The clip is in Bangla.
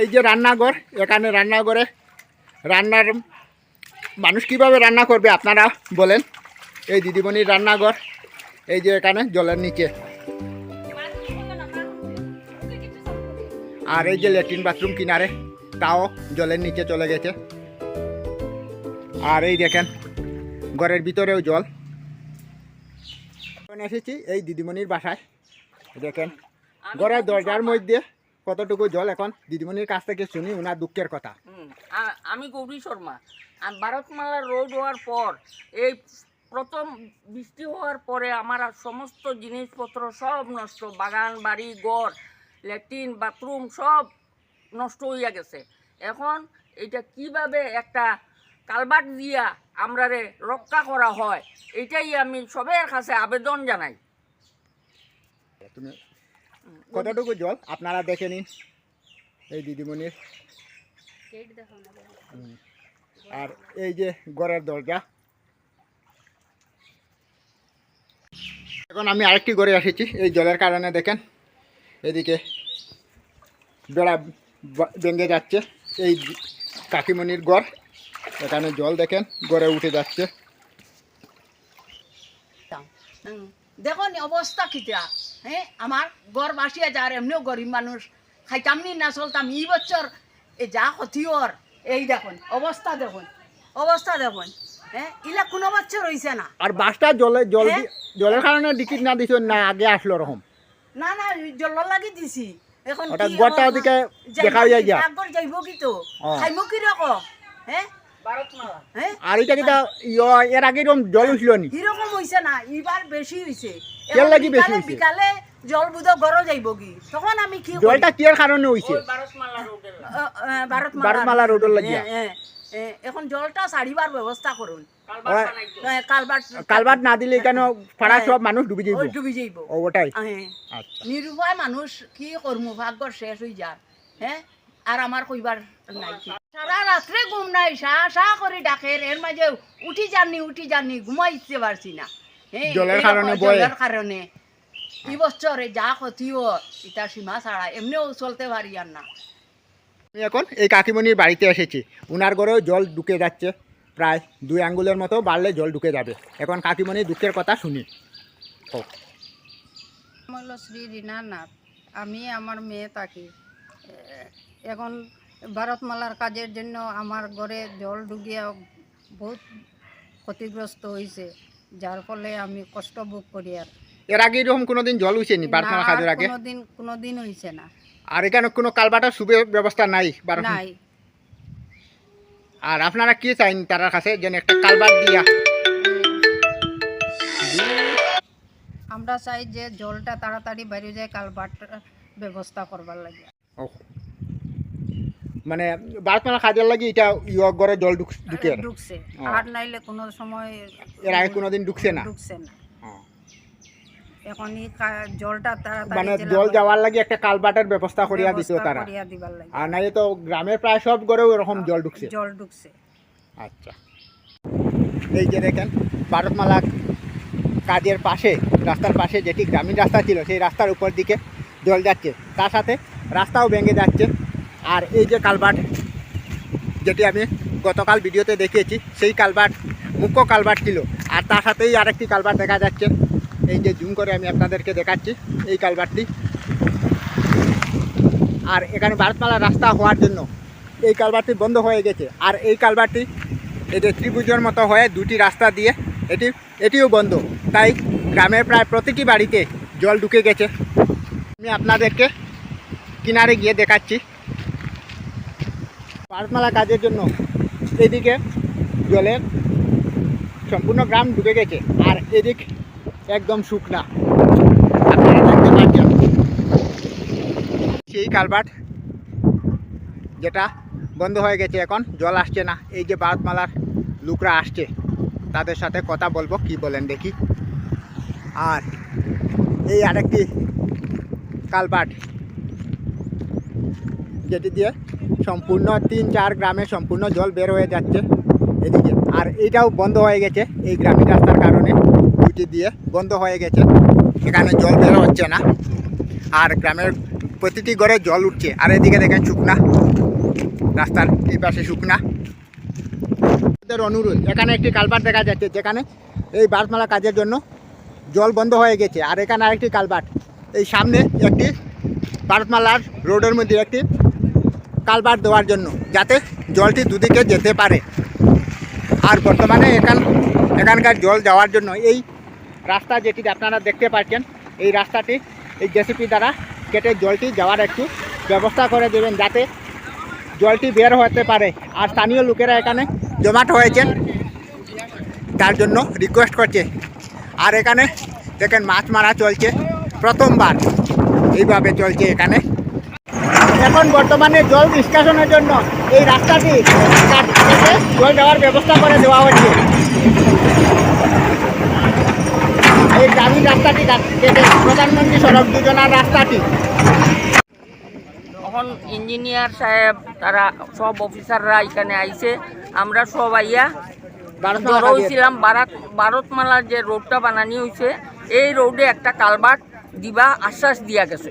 এই যে রান্নাঘর, এখানে রান্নাঘরে রান্নার মানুষ কীভাবে রান্না করবে আপনারা বলেন। এই দিদিমণির রান্নাঘর, এই যে এখানে জলের নিচে। আর এই যে ল্যাট্রিন বাথরুম কিনারে, তাও জলের নিচে চলে গেছে। আর এই দেখেন, ঘরের ভিতরেও জল। এসেছি এই দিদিমণির বাসায়। দেখেন, ঘরের দরজার মধ্যে কতটুকু জল এখন? দিদিমণির কাছ থেকে শুনি ওনার দুঃখের কথা। আমি গৌরী শর্মা। ভারতমালা রোড হওয়ার পর এই প্রথম বৃষ্টি হওয়ার পরে আমার সমস্ত জিনিসপত্র সব নষ্ট। বাগান বাড়ি ঘর ল্যাট্রিন বাথরুম সব নষ্ট হইয়া গেছে। এখন এটা কীভাবে একটা কালবাট দিয়া আমরারে রক্ষা করা হয় এটাই আমি সবের কাছে আবেদন জানাই। তুমি কতটুকু জল আপনারা দেখে নিন এই দিদিমণির আর এই যে ঘরের দরজা এখন আমি আরেকটি ঘরে এসেছি এই জলের কারণে দেখেন এদিকে বেড়া ভেঙে যাচ্ছে এই কাকিমণির ঘর এখানে জল দেখেন গড়ে উঠে যাচ্ছে হুম। দেখো অবস্থা কিতা হ্যাঁ আমার গড় বাসিয়া যার এমনিও গরিব মানুষ। খাইতাম নি না চলতাম। এই বছর এ যা ক্ষতি ওর। এই দেখুন অবস্থা দেখুন অবস্থা দেখুন। হ্যাঁ ইলা কোনো বছর হইছে না। আর বাসটা জলে জল জলের কারণে ডিকিট না দিছ না আগে আসলো রকম না না জল লাগি দিছি। এখন গোটা যাইবো দেখা যায় যা। আগর যাইব কি তো। খাইমু কি রকম? হ্যাঁ আর এটা কিটা এর আগে এরকম জল উঠল নি? এরকম হইছে না এবার বেশি হইছে। কেন এখন লাগি বেশি বিকালে- হইছে? বিকালে জল বুধ গড় যাইব কি? তখন আমি কি জলটা কিয়ের কারণে হইছে ওই ভারতমালা রোডের ভারত ভারতমালা রোডের লাগিয়া। এখন জলটা সারিবার ব্যবস্থা করুন। কালবাট না দিলে কেন পাড়া। সব মানুষ ডুবে যাইব? ডুবি যাইব। ওটাই। হ্যাঁ। আচ্ছা। নিরুপায় মানুষ কি করমু ভাগ্য শেষ হয়ে যায় হ্যাঁ আর আমার কইবার নাই সারা রাত্রে ঘুম নাই শাহ শাহ করে ডাকে এর মাঝে উঠি জানি উঠি জানি ঘুমাইতে পারছি না। জলের কারণে জলের কারণে। এই বছরে যা ক্ষতিও এটা সীমা ছাড়া এমনিও চলতে পারি আর না। আমি এখন এই কাকিমণির বাড়িতে এসেছি। উনার ঘরেও জল ঢুকে যাচ্ছে। প্রায় দুই আঙ্গুলের মতো বাড়লে জল ঢুকে যাবে। এখন কাকিমণির দুঃখের কথা শুনি। শ্রী রীনা নাথ আমি আমার মেয়ে এ, এখন ভারতমালার কাজের জন্য আমার ঘরে জল ঢুকিয়া বহুত ক্ষতিগ্রস্ত হয়েছে যার ফলে আমি কষ্ট ভোগ করি আর। এর আগে এরকম কোনোদিন জল উঠেনি বারমালা খাদের আগে? কোনোদিন কোনোদিন হয়েছে না। আর এখানে কোনো কালবাটার সুবে ব্যবস্থা নাই নাই। আর আপনারা কি চাইন তার কাছে যেন একটা কালবার দিয়া? আমরা চাই যে জলটা তাড়াতাড়ি বাইরে যায় কালবাট ব্যবস্থা করবার লাগে। মানে বারমালা খাদের লাগে এটা ইয় ঘরে জল ঢুক- ঢুকে ঢুকছে। আর নাইলে কোনো সময় এর আগে কোনোদিন ঢুকছে না? ঢুকছে না। এখন জলটা মানে জল যাওয়ার লাগে একটা কালবাটের ব্যবস্থা করিয়া দিছে তারা। আর নাই তো গ্রামের প্রায় সব ঘরেও এরকম জল ঢুকছে। জল ঢুকছে। আচ্ছা। এই যে দেখেন ভারতমালা কাজের পাশে রাস্তার পাশে যেটি গ্রামীণ রাস্তা ছিল সেই রাস্তার উপর দিকে জল যাচ্ছে। তার সাথে রাস্তাও ভেঙে যাচ্ছে। আর এই যে কালভার্ট যেটি আমি গতকাল ভিডিওতে দেখিয়েছি, সেই কালভার্ট মুখ্য কালভার্ট ছিল। আর তার সাথেই আরেকটি কালভার্ট দেখা যাচ্ছে। এই যে জুম করে আমি আপনাদেরকে দেখাচ্ছি এই কালভার্টটি আর এখানে ভারতমালা রাস্তা হওয়ার জন্য এই কালভার্টটি বন্ধ হয়ে গেছে। আর এই কালভার্টটি এটি ত্রিভুজের মতো হয়ে দুটি রাস্তা দিয়ে এটি, এটিও বন্ধ। তাই গ্রামের প্রায় প্রতিটি বাড়িতে জল ঢুকে গেছে। আমি আপনাদেরকে কিনারে গিয়ে দেখাচ্ছি। পারমালা কাজের জন্য এদিকে জলের সম্পূর্ণ গ্রাম ঢুকে গেছে, আর এদিক একদম শুকনা। সেই কালভার্ট যেটা বন্ধ হয়ে গেছে এখন, জল আসছে না। এই যে ভারতমালার লোকরা আসছে, তাদের সাথে কথা বলব, কি বলেন দেখি। আর এই আরেকটি কালপাট যেটি দিয়ে সম্পূর্ণ তিন চার গ্রামে সম্পূর্ণ জল বের হয়ে যাচ্ছে এদিকে। আর এইটাও বন্ধ হয়ে গেছে, এই গ্রামীণ রাস্তার কারণে দুটি দিয়ে বন্ধ হয়ে গেছে। এখানে জল বের হচ্ছে না, আর গ্রামের প্রতিটি ঘরে জল উঠছে। আর এদিকে দেখেন শুকনা, রাস্তার এই পাশে শুকনা অনুরোধ, এখানে একটি কালভার্ট দেখা যাচ্ছে, যেখানে এই বাসমালা কাজের জন্য জল বন্ধ হয়ে গেছে। আর এখানে আরেকটি কালভার্ট, এই সামনে একটি ভারতমালার রোডের মধ্যে একটি কালভার্ট দেওয়ার জন্য, যাতে জলটি দুদিকে যেতে পারে। আর বর্তমানে এখান, এখানকার জল যাওয়ার জন্য এই রাস্তা যেটি আপনারা দেখতে পাচ্ছেন, এই রাস্তাটি এই জেসিপি দ্বারা কেটে জলটি যাওয়ার একটু ব্যবস্থা করে দেবেন, যাতে জলটি বের হতে পারে। আর স্থানীয় লোকেরা এখানে জমাট হয়েছেন তার জন্য রিকোয়েস্ট করছে। আর এখানে দেখেন মাছ মারা চলছে, প্রথমবার। এইভাবে চলছে এখানে। এখন বর্তমানে জল নিষ্কাশনের জন্য এই রাস্তাটি জল দেওয়ার ব্যবস্থা করে দেওয়া হচ্ছে। এই গ্রামীণ রাস্তাটি কেটে প্রধানমন্ত্রী সড়ক যোজনার রাস্তাটি। এখন ইঞ্জিনিয়ার সাহেব তারা সব অফিসাররা এখানে আইছে। আমরা সব আইয়া জড়ো হয়েছিলাম ভারত ভারতমালার যে রোডটা বানানি হয়েছে এই রোডে একটা কালভার্ট দিবা আশ্বাস দিয়া গেছে।